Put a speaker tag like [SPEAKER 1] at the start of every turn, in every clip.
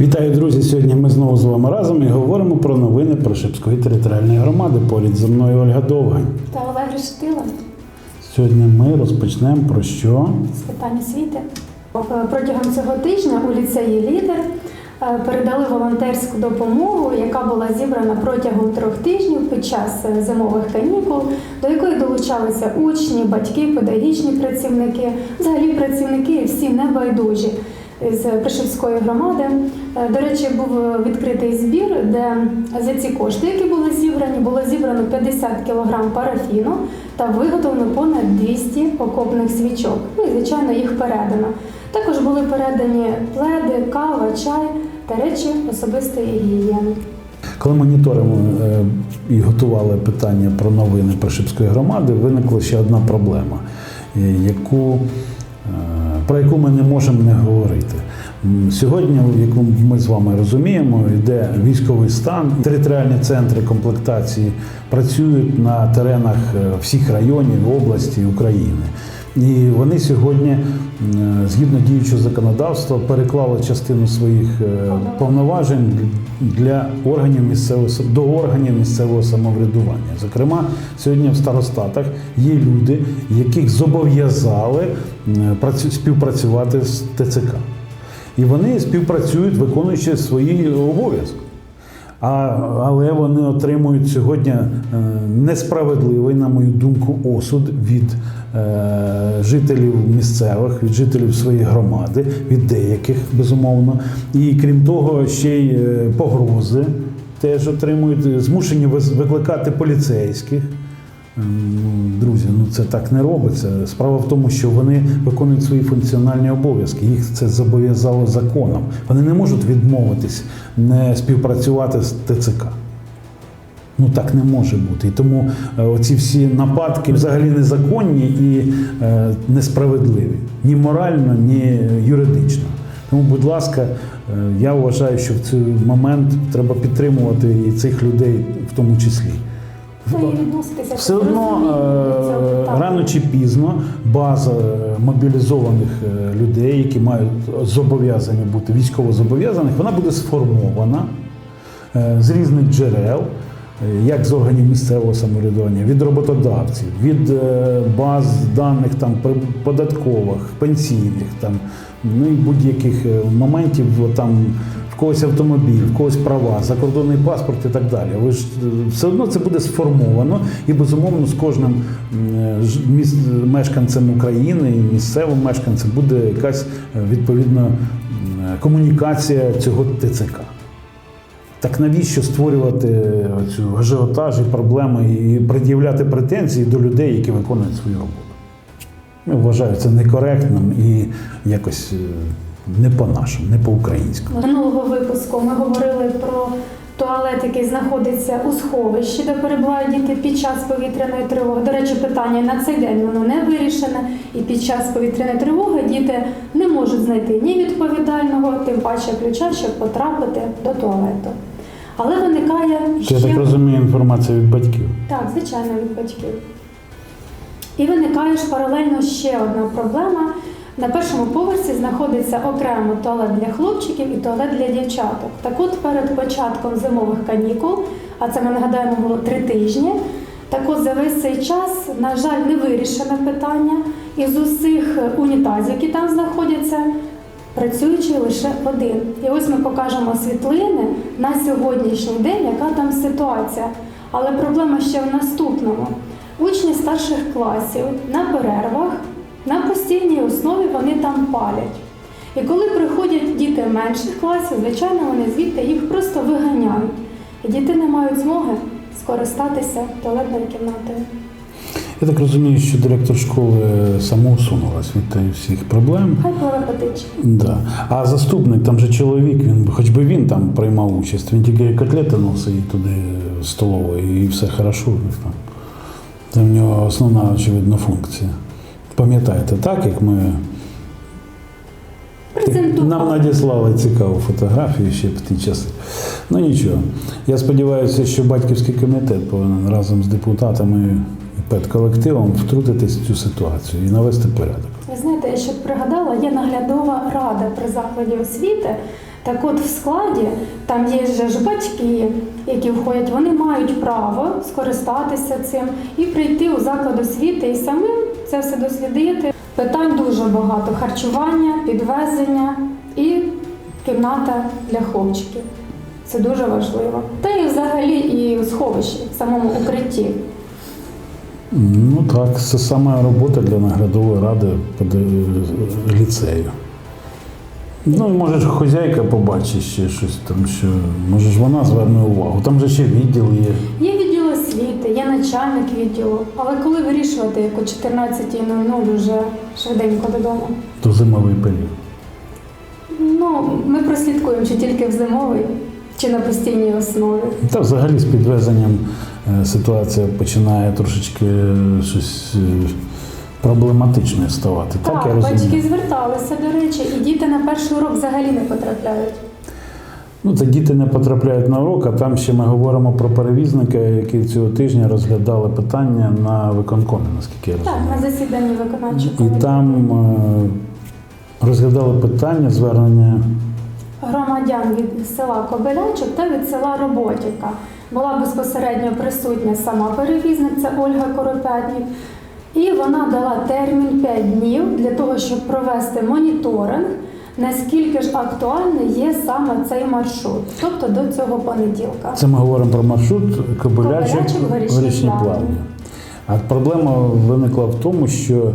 [SPEAKER 1] Вітаю, друзі! Сьогодні ми знову з вами разом і говоримо про новини Прошипської територіальної громади. Поряд зі мною Ольга Довгань.
[SPEAKER 2] Та Олег Решетила
[SPEAKER 1] Сьогодні ми розпочнемо про що?
[SPEAKER 2] з питань освіти. Протягом цього тижня у ліцеї Лідер е, передали волонтерську допомогу, яка була зібрана протягом трьох тижнів під час е, зимових канікул, до якої долучалися учні, батьки, педагогічні працівники, взагалі працівники і всі небайдужі з Пришивської громади. Е, До речі, був відкритий збір, де за ці кошти, які були зібрані, було зібрано 50 кг парафіну та виготовлено понад 200 окопних свічок. Ну і звичайно їх передано. Також були передані пледи, кава, чай та речі особистої гігієни.
[SPEAKER 1] Коли моніторимо е, і готували питання про новини Прошипської громади, виникла ще одна проблема, е, яку, про яку ми не можемо не говорити. Сьогодні, яку ми з вами розуміємо, йде військовий стан. Територіальні центри комплектації працюють на теренах е, всіх районів області України. І вони сьогодні, згідно діючого законодавства, переклали частину своїх е, повноважень для органів місцевого до органів місцевого самоврядування. Зокрема, сьогодні в старостатах є люди, яких зобов'язали працю- співпрацювати з ТЦК. І вони співпрацюють, виконуючи свої обов'язки. А, але вони отримують сьогодні е, несправедливий, на мою думку, осуд від е, жителів місцевих, від жителів своєї громади, від деяких, безумовно. І крім того, ще й е, погрози теж отримують, змушені викликати поліцейських. Ем, Друзі, ну це так не робиться. Справа в тому, що вони виконують свої функціональні обов'язки. Їх це зобов'язало законом. Вони не можуть відмовитись не співпрацювати з ТЦК. Ну так не може бути. І тому е, оці всі нападки взагалі незаконні і е, несправедливі ні морально, ні юридично. Тому, будь ласка, е, я вважаю, що в цей момент треба підтримувати і цих людей в тому числі. Все одно рано чи пізно база мобілізованих людей, які мають зобов'язані бути військово зобов'язаних, вона буде сформована з різних джерел, як з органів місцевого самоврядування, від роботодавців, від е, баз даних там податкових, пенсійних, там ну і будь-яких е, моментів там. В когось автомобіль, в когось права, закордонний паспорт і так далі. Ви ж е, все одно це буде сформовано і безумовно з кожним мешканцем України місцевим мешканцем буде якась відповідна комунікація цього ТЦК. Так навіщо створювати цю ажіотаж і проблеми і пред'являти претензії до людей, які виконують свою роботу? Я вважаю це некоректним і якось е, не по-нашому, не по-українському.
[SPEAKER 2] Минулого випуску ми говорили про туалет, який знаходиться у сховищі, де перебувають діти під час повітряної тривоги. До речі, питання на цей день воно не вирішене, і під час повітряної тривоги діти не можуть знайти ні відповідального, тим паче ключа, щоб потрапити до туалету. Але виникає
[SPEAKER 1] Це, я
[SPEAKER 2] ще
[SPEAKER 1] так розумію, інформація від батьків.
[SPEAKER 2] так, звичайно, від батьків. І виникає ж паралельно ще одна проблема. На першому поверсі знаходиться окремо туалет для хлопчиків і туалет для дівчаток. Так от перед початком зимових канікул, а це ми нагадаємо було три тижні. Так от за весь цей час, на жаль, не вирішене питання. І з усіх унітазів, які там знаходяться, працюючий лише один. І ось ми покажемо світлини на сьогоднішній день, яка там ситуація. Але проблема ще в наступному. Учні старших класів на перервах на постійній основі вони там палять. І коли приходять діти менших класів, звичайно, вони звідти їх просто виганяють. І діти не мають змоги скористатися туалетною кімнатою.
[SPEAKER 1] Я так розумію, що директор школи самоусунулась від всіх проблем.
[SPEAKER 2] Хай.
[SPEAKER 1] Да. А заступник, там же чоловік, він, хоч би він там приймав участь, він тільки котлети носить туди столової, і все хорошо. Там. Це в нього основна, очевидно, функція. Пам'ятаєте, так, як ми нам надіслали цікаву фотографію ще в ті часи. Ну нічого. Я сподіваюся, що батьківський комітет повинен разом з депутатами і педколективом втрутитись в цю ситуацію і навести порядок.
[SPEAKER 2] Ви знаєте, я ще пригадала, є наглядова рада при закладі освіти. Так от в складі там є ж батьки, які входять, вони мають право скористатися цим і прийти у заклад освіти і самим це все дослідити. Питань дуже багато: харчування, підвезення і кімната для хлопчиків. Це дуже важливо. Та і взагалі і у сховищі, в самому укритті.
[SPEAKER 1] Ну так, це саме робота для наглядової ради пед- ліцею. Ну, і може ж хазяйка побачить ще щось там, що може ж вона зверне увагу. Там же ще відділ є.
[SPEAKER 2] Є відділ освіти, є начальник відділу, але коли вирішувати, як о 14.00 вже швиденько додому.
[SPEAKER 1] То зимовий період.
[SPEAKER 2] Ну, ми прослідкуємо, чи тільки в зимовий, чи на постійній основі.
[SPEAKER 1] Та взагалі з підвезенням е, ситуація починає трошечки е, щось е, проблематичною ставати. Так, я
[SPEAKER 2] батьки зверталися, до речі, і діти на перший урок взагалі не потрапляють.
[SPEAKER 1] Ну, це діти не потрапляють на урок, а там ще ми говоримо про перевізника, які цього тижня розглядали питання на виконкомі, наскільки я
[SPEAKER 2] Так, на засіданні виконавчого
[SPEAKER 1] І там е, розглядали питання звернення.
[SPEAKER 2] громадян від села Кобилячок та від села Роботівка. Була безпосередньо присутня сама перевізник, це Ольга Коропятнік. І вона дала термін 5 днів для того, щоб провести моніторинг, наскільки ж актуальний є саме цей маршрут, тобто до цього понеділка.
[SPEAKER 1] Це ми говоримо про маршрут Кобилячок
[SPEAKER 2] Горішні плавні.
[SPEAKER 1] А проблема виникла в тому, що е,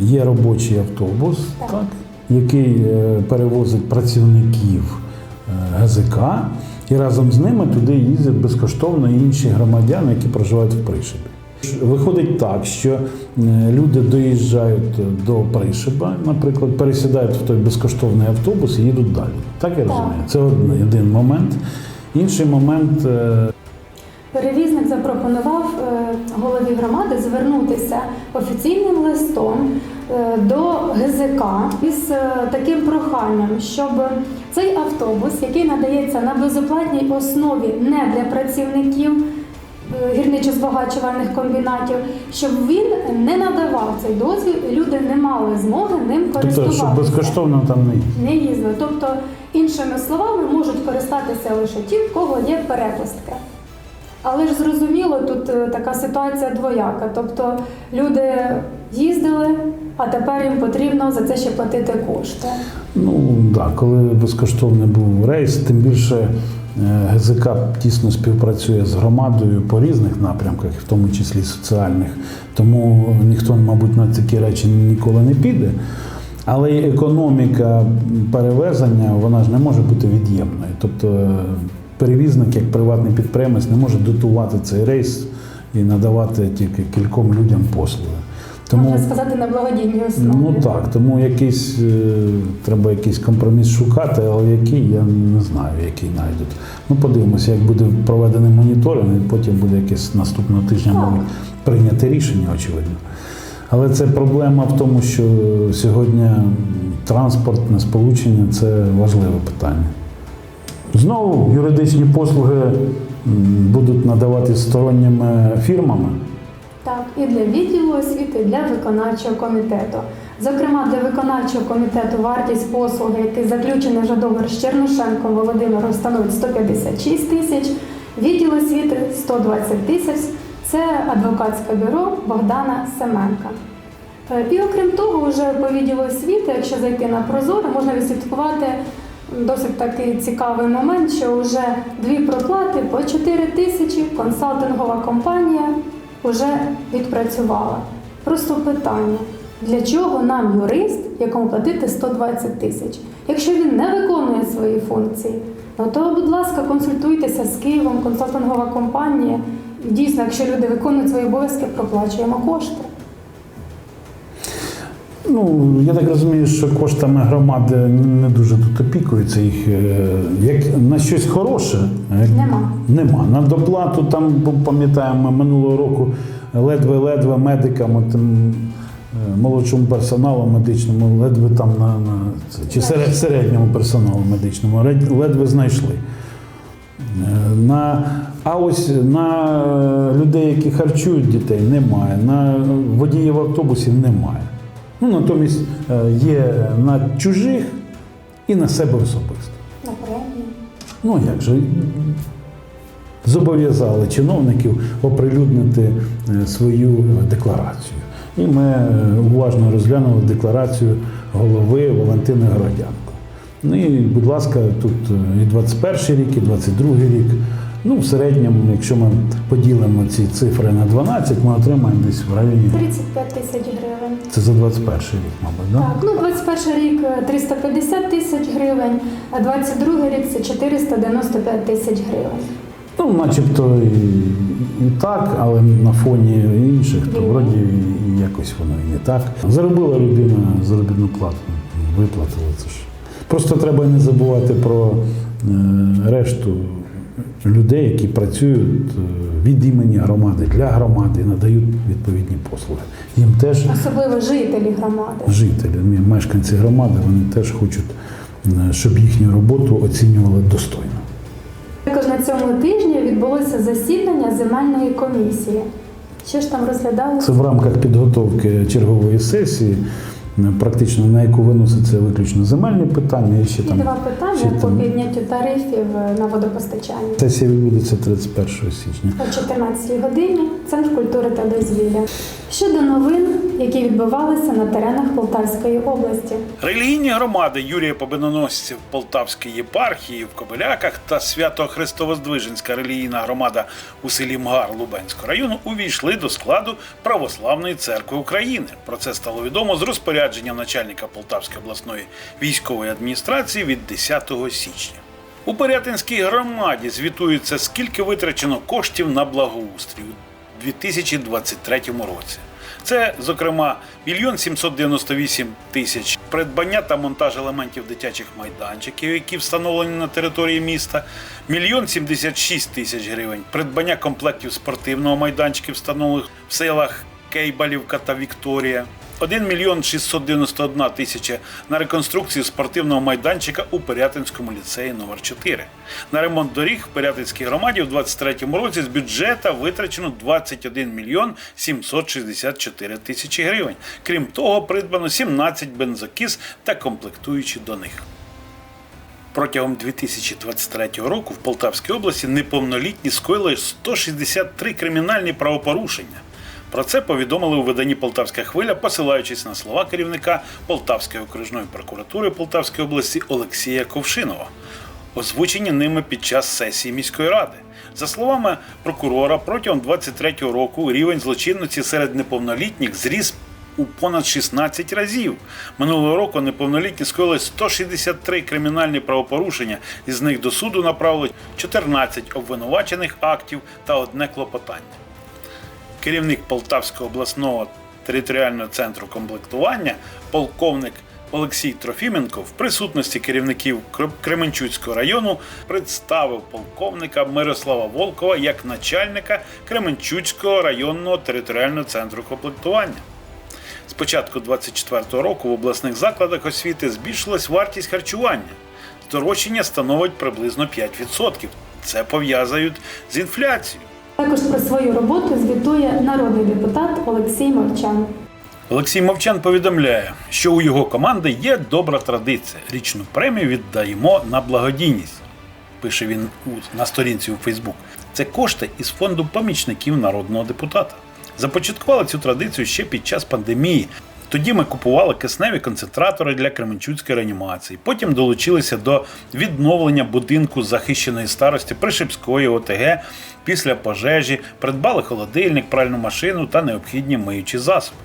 [SPEAKER 1] є робочий автобус,
[SPEAKER 2] Так.
[SPEAKER 1] так. який е, перевозить працівників е, ГЗК, і разом з ними туди їздять безкоштовно інші громадяни, які проживають в Пришибі. Виходить так, що е, люди доїжджають до Пришиба, наприклад, пересідають в той безкоштовний автобус і їдуть далі. Так я розумію? Це один, один момент. Інший момент е,
[SPEAKER 2] Перевізник запропонував е, голові громади звернутися офіційним листом до ГЗК із таким проханням, щоб цей автобус, який надається на безоплатній основі не для працівників е, гірничо-збагачувальних комбінатів, щоб він не надавав цей дозвіл, і люди не мали змоги ним
[SPEAKER 1] тобто,
[SPEAKER 2] користуватися.
[SPEAKER 1] щоб безкоштовно там не
[SPEAKER 2] не їздили. Тобто, іншими словами, можуть користатися лише ті, в кого є перепустка. Але ж зрозуміло, тут е, така ситуація двояка. Тобто люди їздили, а тепер їм потрібно за це ще платити кошти.
[SPEAKER 1] Ну так, коли безкоштовний був рейс, тим більше е, ГЗК тісно співпрацює з громадою по різних напрямках, в тому числі соціальних. Тому ніхто, мабуть, на такі речі ніколи не піде. Але економіка перевезення вона ж не може бути від'ємною. Тобто перевізник, як приватний підприємець, не може дотувати цей рейс і надавати тільки кільком людям послуги.
[SPEAKER 2] Можна сказати, на благодійній основі.
[SPEAKER 1] Ну так, тому якийсь е, треба якийсь компроміс шукати, але який я не знаю, який знайдуть. Ну подивимося, як буде проведений моніторинг, і потім буде якесь наступного тижня мабуть, прийняти рішення, очевидно. Але це проблема в тому, що сьогодні транспортне сполучення це важливе питання. Знову юридичні послуги будуть надавати сторонніми фірмами.
[SPEAKER 2] Так, і для відділу освіти, і для виконавчого комітету. Зокрема, для виконавчого комітету вартість послуги, який заключений вже договір з Чернушенком Володимиром, становить 156 тисяч, відділ освіти 120 тисяч. Це адвокатське бюро Богдана Семенка. Е, І окрім того, вже по відділу освіти, якщо зайти на Прозоро, можна відслідкувати досить такий цікавий момент, що вже дві проплати по 4 тисячі консалтингова компанія вже відпрацювала. Просто питання, для чого нам юрист, якому платити 120 тисяч? Якщо він не виконує свої функції, ну то, будь ласка, консультуйтеся з Києвом, консалтингова компанія. Дійсно, якщо люди виконують свої обов'язки, проплачуємо кошти.
[SPEAKER 1] Ну, я так розумію, що коштами громади не дуже тут опікуються їх. е, Як на щось хороше як
[SPEAKER 2] Нема.
[SPEAKER 1] Нема. На доплату там пам'ятаємо минулого року ледве-ледве медикам, от, м, е, молодшому персоналу медичному, ледве там на, на чи серед- середньому персоналу медичному, ледве знайшли. Е, На, а ось на е, людей, які харчують дітей, немає. На водіїв автобусів немає. Ну, натомість е, є на чужих
[SPEAKER 3] і на себе особисто.
[SPEAKER 2] На премії.
[SPEAKER 3] Ну як же зобов'язали чиновників оприлюднити е, свою декларацію. І ми е, уважно розглянули декларацію голови Валентини Городянко. Ну і, будь ласка, тут і 21 рік, і 22 рік. Ну, в середньому, якщо ми поділимо ці цифри на 12, ми отримаємо десь в районі.
[SPEAKER 2] 35 тисяч гривень.
[SPEAKER 3] Це за 21 рік, мабуть, да?
[SPEAKER 2] Так, ну 21 рік е, 350 тисяч гривень, а 22 рік це 495 тисяч гривень.
[SPEAKER 3] Ну, начебто і, і так, але на фоні інших, то вроді і якось воно і не так. Заробила людина заробітну плату, виплатила це ж. Просто треба не забувати про е, решту людей, які працюють е, від імені громади для громади надають відповідні послуги. Їм теж
[SPEAKER 2] Особливо жителі громади.
[SPEAKER 3] жителі, мешканці громади, вони теж хочуть, е, щоб їхню роботу оцінювали достойно.
[SPEAKER 2] Також на цьому тижні відбулося засідання земельної комісії. Що ж там розглядалося?
[SPEAKER 3] Це в рамках підготовки чергової сесії, практично на яку виносяться виключно земельні питання. І ще
[SPEAKER 2] І
[SPEAKER 3] там
[SPEAKER 2] два питання
[SPEAKER 3] ще
[SPEAKER 2] по
[SPEAKER 3] там-
[SPEAKER 2] підняттю тарифів е, на водопостачання.
[SPEAKER 3] сесія відбудеться 31 січня.
[SPEAKER 2] О 14 годині Центр культури та дозвілля. Щодо новин, які відбувалися на теренах Полтавської області.
[SPEAKER 1] Релігійні громади Юрія Победоносців Полтавської єпархії в Кобиляках та Свято-Христовоздвиженська релігійна громада у селі Мгар Лубенського району увійшли до складу Православної церкви України. Про це стало відомо з розпорядженням начальника Полтавської обласної військової адміністрації від 10 січня. У Порятинській громаді звітується, скільки витрачено коштів на благоустрій у 2023 році. Це, зокрема, мільйон 798 тисяч придбання та монтаж елементів дитячих майданчиків, які встановлені на території міста, мільйон 76 тисяч гривень придбання комплектів спортивного майданчиків, встановлених в селах Кейбалівка та Вікторія. 1 мільйон 691 тисяча на реконструкцію спортивного майданчика у Пирятинському ліцеї номер 4 На ремонт доріг в Пирятинській громаді у 2023 році з бюджета витрачено 21 мільйон 764 тисячі гривень. Крім того, придбано 17 бензокіз та комплектуючі до них. Протягом 2023 року в Полтавській області неповнолітні скоїли 163 кримінальні правопорушення. Про це повідомили у виданні Полтавська хвиля, посилаючись на слова керівника Полтавської окружної прокуратури Полтавської області Олексія Ковшинова, озвучені ними під час сесії міської ради. За словами прокурора, протягом 2023 року рівень злочинності серед неповнолітніх зріс у понад 16 разів. Минулого року неповнолітні скоїли 163 кримінальні правопорушення, із них до суду направили 14 обвинувачених актів та одне клопотання. Керівник Полтавського обласного територіального центру комплектування, полковник Олексій Трофіменко в присутності керівників Кременчуцького району представив полковника Мирослава Волкова як начальника Кременчуцького районного територіального центру комплектування. З початку 2024 року в обласних закладах освіти збільшилась вартість харчування. Здорожчання становить приблизно 5%. Це пов'язують з інфляцією.
[SPEAKER 2] Також про свою роботу звітує народний депутат Олексій Мовчан.
[SPEAKER 1] Олексій Мовчан повідомляє, що у його команди є добра традиція. Річну премію віддаємо на благодійність. Пише він на сторінці у Фейсбук. Це кошти із фонду помічників народного депутата. Започаткували цю традицію ще під час пандемії. Тоді ми купували кисневі концентратори для Кременчуцької реанімації. Потім долучилися до відновлення будинку захищеної старості Пришипської ОТГ після пожежі, придбали холодильник, пральну машину та необхідні миючі засоби.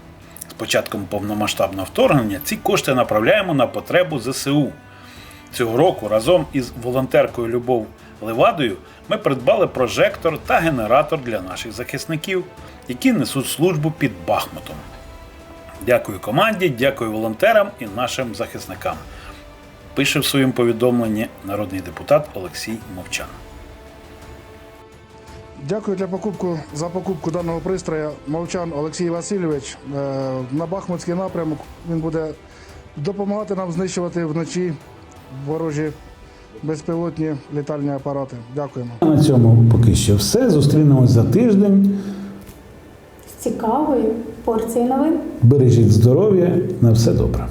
[SPEAKER 1] З початком повномасштабного вторгнення ці кошти направляємо на потребу ЗСУ. Цього року разом із волонтеркою Любов Левадою ми придбали прожектор та генератор для наших захисників, які несуть службу під Бахмутом. Дякую команді, дякую волонтерам і нашим захисникам. Пише в своєму повідомленні народний депутат Олексій Мовчан.
[SPEAKER 4] Дякую для покупку за покупку даного пристрою. Мовчан Олексій Васильович Е, на Бахмутський напрямок. Він буде допомагати нам знищувати вночі ворожі безпілотні літальні апарати. Дякуємо.
[SPEAKER 3] На цьому поки що все. Зустрінемось за тиждень.
[SPEAKER 2] З цікавою порцією новин.
[SPEAKER 3] Бережіть здоров'я. На все добре.